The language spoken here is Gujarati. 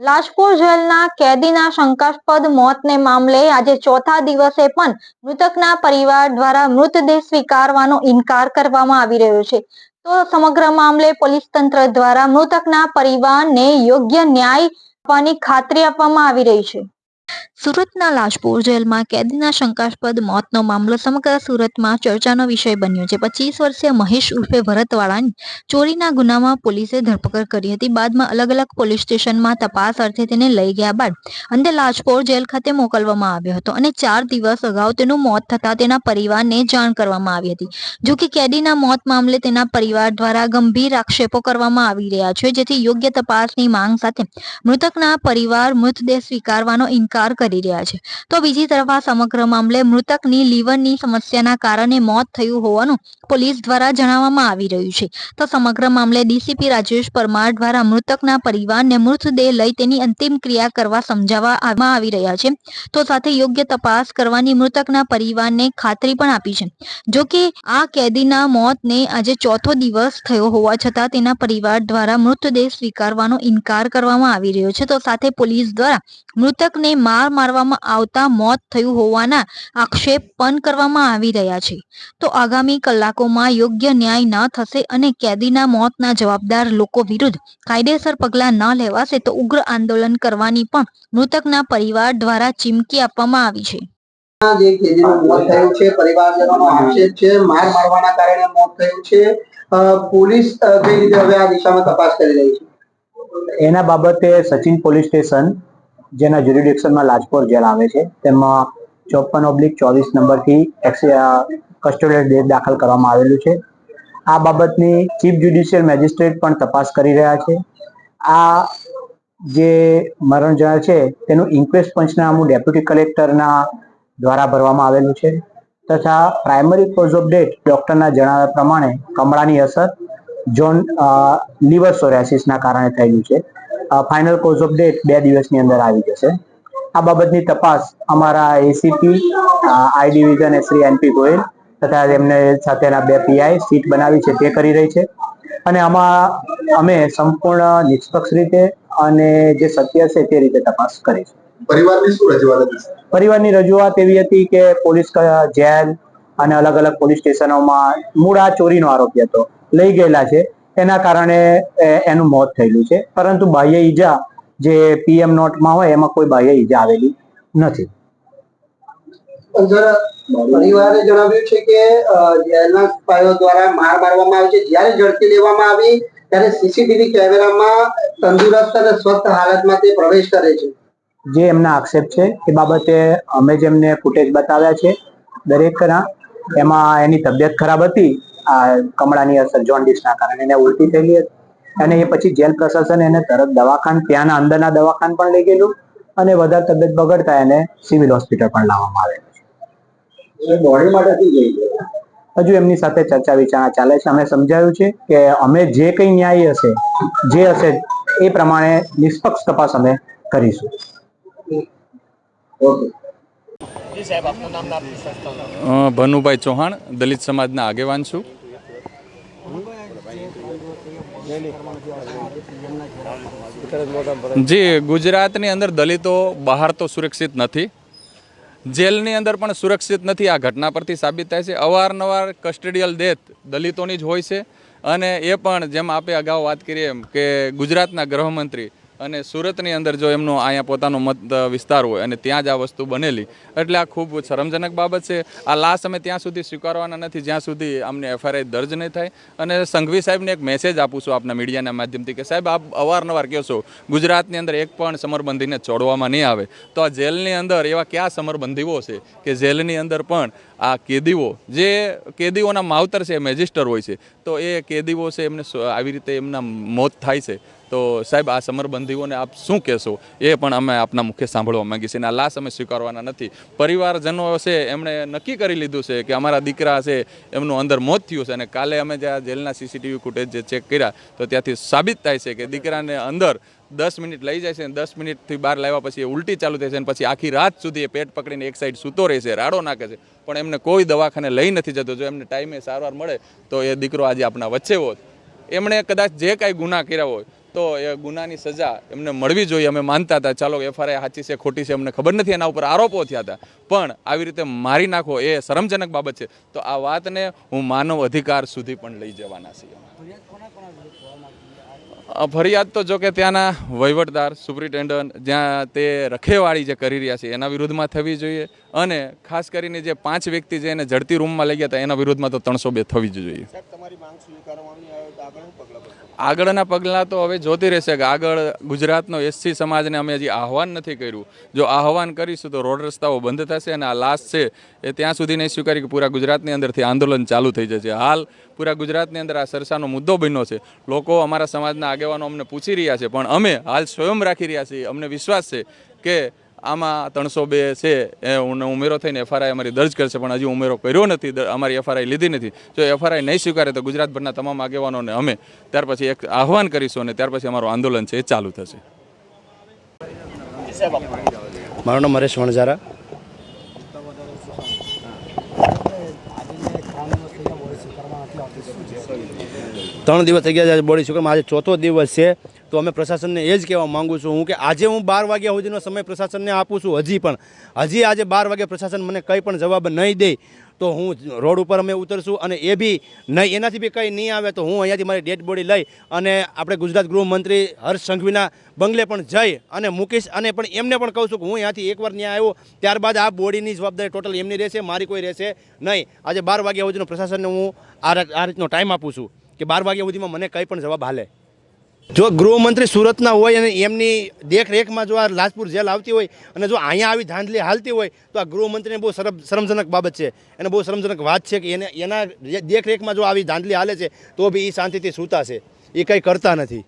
લાજપોર જેલના કેદીના શંકાસ્પદ મોતને મામલે આજે ચોથા દિવસે પણ મૃતકના પરિવાર દ્વારા મૃતદેહ સ્વીકારવાનો ઇનકાર કરવામાં આવી રહ્યો છે. તો સમગ્ર મામલે પોલીસ તંત્ર દ્વારા મૃતકના પરિવારને યોગ્ય ન્યાય આપવાની ખાતરી આપવામાં આવી રહી છે. સુરતના લાજપોર જેલમાં કેદીના શંકાસ્પદ મોતનો મામલો સમગ્ર સુરતમાં ચર્ચાનો વિષય બન્યો છે. પચીસ વર્ષીય મહેશ ઉર્ફે ભરતવાળાની ચોરીના ગુનામાં પોલીસે ધરપકડ કરી હતી. બાદમાં અલગ અલગ પોલીસ સ્ટેશનમાં તપાસ અર્થે તેને લઈ ગયા બાદ અંતે લાજપોર જેલ ખાતે મોકલવામાં આવ્યો હતો અને ચાર દિવસ અગાઉ તેનું મોત થતાં તેના પરિવારને જાણ કરવામાં આવી હતી. જો કે કેદીના મોત મામલે તેના પરિવાર દ્વારા ગંભીર આક્ષેપો કરવામાં આવી રહ્યા છે, જેથી યોગ્ય તપાસની માંગ સાથે મૃતકના પરિવાર મૃતદેહ સ્વીકારવાનો ઇનકાર કરી રહ્યા છે. તો બીજી તરફ આ સમગ્ર મામલે મૃતકની લીવરની સમસ્યાના કારણે મોત થયું હોવાનું પોલીસ દ્વારા જણાવવામાં આવી રહ્યું છે. તો સમગ્ર મામલે ડીસીપી રાજેશ પરમાર દ્વારા મૃતકના પરિવારને મૃતદેહ લઈ તેની અંતિમ ક્રિયા કરવા સમજાવવામાં આવી રહ્યા છે. તો સાથે યોગ્ય તપાસ કરવાની મૃતકના પરિવારને ખાતરી પણ આપી છે. જો કે આ કેદીના મોતને આજે ચોથો દિવસ થયો હોવા છતાં તેના પરિવાર દ્વારા મૃતદેહ સ્વીકારવાનો ઇનકાર કરવામાં આવી રહ્યો છે. તો સાથે પોલીસ દ્વારા મૃતકને માર મારવામાં આવતા મોત થયું હોવાના આક્ષેપ પણ કરવામાં આવી રહ્યા છે. તો આગામી કલાકોમાં યોગ્ય ન્યાય ન થશે અને કેદીના મોતના જવાબદાર લોકો વિરુદ્ધ કાયદેસર પગલાં ન લેવાશે તો ઉગ્ર આંદોલન કરવાની પણ મૃતકના પરિવાર દ્વારા ચીમકી આપવામાં આવી છે. જે કેદીનું મોત થયું છે પરિવારજનોનો આક્ષેપ છે માર મારવાના કારણે મોત થયું છે પોલીસ કઈ રીતે હવે આ દિશામાં તપાસ કરી રહી છે? એના બાબતે સચિન પોલીસ સ્ટેશન જેના જ્યુરિડિક્શનમાં લાજપોર જેલ આવે છે. તેમાં ચોપન ઓબ્લિક ચોવીસ નંબરથી કસ્ટોડિયલ ડેટ દાખલ કરવામાં આવેલું છે. આ બાબતની ચીફ જ્યુડિશિયલ મેજિસ્ટ્રેટ પણ તપાસ કરી રહ્યા છે. આ જે મરણ જનાર છે, તેનું ઇન્ક્વેસ્ટ પંચનામું ડેપ્યુટી કલેક્ટરના દ્વારા ભરવામાં આવેલું છે. તથા પ્રાઇમરી કોઝ ઓફ ડેથ ડોક્ટરના જણાવ્યા પ્રમાણે કમળાની અસર, જોન લીવર સોરેસિસના કારણે થયેલું છે. ફાઇનલ કોઝ ઓફ ડેથ બે દિવસની અંદર આવી જશે. આ બાબતની તપાસ અમારા ACP I division Shri NP Goyal તથા એમને સાથેના બે પીઆઈ સીટ બનાવી છે તે કરી રહી છે. અને આમાં અમે સંપૂર્ણ નિષ્પક્ષ રીતે અને જે સત્ય છે તે રીતે તપાસ કરી પરિવારની શું રજૂઆત હતી? પરિવારની રજૂઆત એવી હતી કે પોલીસ જેલ અને અલગ અલગ પોલીસ સ્ટેશનોમાં મૂળ આ ચોરીનો આરોપી હતો. લઈ ગયેલા છે. એના કારણે એનું મોત થયેલું છે. પરંતુ બાહ્ય ઈજા જે પીએમ નોટમાં હોય એમાં કોઈ બાહ્ય ઈજા આવેલી નથી. પરિવારે જણાવ્યું છે કે જેલના સિપાહીઓ દ્વારા માર મારવામાં આવે છે જ્યારે ઝડપી લેવામાં આવી ત્યારે સીસીટીવી કેમેરામાં તંદુરસ્ત અને સ્વસ્થ હાલતમાં તે પ્રવેશ કરે છે. જે એમના આક્ષેપ છે એ બાબતે અમે જેમને ફૂટેજ બતાવ્યા છે દરેકના એમાં એની તબિયત ખરાબ હતી કમળાની અસર જોન્ડિસના કારણે એને ઉલટી થયેલી હતી. અને એ પછી જેલ પ્રશાસન એને તરત દવાખાન ત્યાંના અંદરના દવાખાન પણ લઈ ગયેલું અને વધારે તબિયત બગડતા એને સિવિલ હોસ્પિટલ પણ લાવવામાં આવે બોડી માટે હજુ એમની સાથે ચર્ચા વિચારણા ચાલે છે. અમે સમજાયું છે કે અમે જે કંઈ ન્યાય હશે જે હશે એ પ્રમાણે નિષ્પક્ષ તપાસ અમે કરીશું. ઓકે ભનુભાઈ ચૌહાણ, દલિત સમાજના આગેવાન છું. જી, ગુજરાતની અંદર દલિતો બહાર તો સુરક્ષિત નથી. જેલની અંદર પણ સુરક્ષિત નથી. આ ઘટના પરથી સાબિત થાય છે. અવારનવાર કસ્ટડિયલ ડેથ દલિતોની જ હોય છે. અને એ પણ જેમ આપે અગાઉ વાત કરીએ એમ કે ગુજરાતના ગૃહમંત્રી અને સુરતની અંદર જો એમનો અહીંયા પોતાનો મત વિસ્તાર હોય અને ત્યાં જ આ વસ્તુ બનેલી. એટલે આ ખૂબ શરમજનક બાબત છે. આ લાશ અમે ત્યાં સુધી સ્વીકારવાના નથી. જ્યાં સુધી અમને એફઆઈઆર દર્જ નહીં થાય. અને સંઘવી સાહેબને એક મેસેજ આપું છું આપના મીડિયાના માધ્યમથી કે, સાહેબ, આપ અવારનવાર કહો છો, ગુજરાતની અંદર એક પણ સમરબંધીને છોડવામાં નહીં આવે. તો આ જેલની અંદર એવા કયા સમરબંધીઓ છે કે જેલની અંદર પણ આ કેદીઓ, જે કેદીઓના માવતર છે મેજિસ્ટર હોય છે. તો એ કેદીઓ છે, એમને આવી રીતે એમના મોત થાય છે. તો સાહેબ, આ સમરબંધીઓને આપ શું કહેશો? એ પણ અમે આપના મુખ્ય સાંભળવા માંગીએ છીએ અને આ લાશ અમે સ્વીકારવાના નથી. પરિવારજનો છે, એમણે નક્કી કરી લીધું છે કે અમારા દીકરા છે, એમનું અંદર મોત થયું છે અને કાલે અમે જ્યાં જેલના સીસીટીવી ફૂટેજ જે ચેક કર્યા, તો ત્યાંથી સાબિત થાય છે કે દીકરાને અંદર દસ મિનિટ લઈ જાય છે અને દસ મિનિટથી બહાર લાવ્યા પછી એ ઉલટી ચાલુ થાય છે અને પછી આખી રાત સુધી એ પેટ પકડીને એક સાઈડ સૂતો રહે છે, રાડો નાખે છે. પણ એમને કોઈ દવાખાને લઈ નથી જતો. જો એમને ટાઈમે સારવાર મળે, તો એ દીકરો આજે આપણા વચ્ચે હોત. એમણે કદાચ જે કાંઈ ગુના કર્યા હોય તો એ ગુનાની સજા એમને મળવી જોઈએ, અમે માનતા હતા. ચાલો એફઆરઆઈ સાચી છે, ખોટી છે, અમને ખબર નથી, એના ઉપર આરોપો થયા હતા. પણ આવી રીતે મારી નાખો એ શરમજનક બાબત છે. તો આ વાતને હું માનવ અધિકાર સુધી પણ લઈ જવાના છીએ. ફરિયાદ તો જો કે ત્યાંના વહીવટદાર, સુપ્રિન્ટેન્ડન્ટ, જ્યાં તે રખેવાળી જે કરી રહ્યા છે, એના વિરુદ્ધમાં થવી જોઈએ. અને ખાસ કરીને જે પાંચ વ્યક્તિ જે એને ઝડતી રૂમમાં લઈ ગયા હતા, એના વિરુદ્ધમાં તો ત્રણસો બે થવી જ જોઈએ. આગળના પગલાં તો હવે જોતી રહેશે કે આગળ ગુજરાતનો એસસી સમાજને અમે હજી આહવાન નથી કર્યું. જો આહવાન કરીશું તો રોડ રસ્તાઓ બંધ થશે અને આ લાશ છે એ ત્યાં સુધી નહીં સ્વીકારી કે પૂરા ગુજરાતની અંદરથી આંદોલન ચાલુ થઈ જશે. હાલ પૂરા ગુજરાતની અંદર આ સરસાનો મુદ્દો બન્યો છે. લોકો અમારા સમાજના આગેવાનો અમને પૂછી રહ્યા છે, પણ અમે હાલ સ્વયં રાખી રહ્યા છીએ. અમને વિશ્વાસ છે કે આમાં ત્રણસો બે છે, એ ઉમેરો થઈને એફઆરઆઈ અમારી દર્જ કરશે, પણ હજી ઉમેરો કર્યો નથી અમારી એફઆરઆઈ લીધી નથી. જો એફઆરઆઈ નહીં સ્વીકારે તો ગુજરાતભરના તમામ આગેવાનોને અમે ત્યાર પછી એક આહવાન કરીશું અને ત્યાર પછી અમારું આંદોલન છે એ ચાલુ થશે. મારું નામ હરેશ વણઝારા. ત્રણ દિવસ થઈ ગયા છે બોડી શુક્રમાં આજે ચોથો દિવસ છે. તો અમે પ્રશાસનને એ જ કહેવા માંગુ છું હું કે આજે હું બાર વાગ્યા સુધીનો સમય પ્રશાસનને આપું છું હજી પણ. હજી આજે બાર વાગે પ્રશાસન મને કંઈ પણ જવાબ નહીં દે તો હું રોડ ઉપર અમે ઉતરશું અને એ બી નહીં, એનાથી બી કંઈ નહીં આવે તો હું અહીંયાથી મારી ડેડ બોડી લઈ અને આપણે ગુજરાત ગૃહમંત્રી હર્ષ સંઘવીના બંગલે પણ જઈ અને મુકેશ અને પણ એમને પણ કહું છું કે હું અહીંયાથી એકવાર ત્યાં આવ્યો, ત્યારબાદ આ બોડીની જવાબદારી ટોટલ એમની રહેશે, મારી કોઈ રહેશે નહીં. આજે બાર વાગ્યા સુધીનો પ્રશાસનને હું આ રીતનો ટાઈમ આપું છું કે બાર વાગ્યા સુધીમાં મને કંઈ પણ જવાબ હાલે. જો ગૃહમંત્રી સુરતના હોય અને એમની દેખરેખમાં જો આ લાજપુર જેલ આવતી હોય અને જો અહીંયા આવી ધાંધલી હાલતી હોય, તો આ ગૃહમંત્રીને બહુ શરમ શરમજનક બાબત છે. એને બહુ શરમજનક વાત છે કે એને, એના દેખરેખમાં જો આવી ધાંધલી હાલે છે, તો બી એ શાંતિથી સૂતા છે. એ કંઈ કરતા નથી.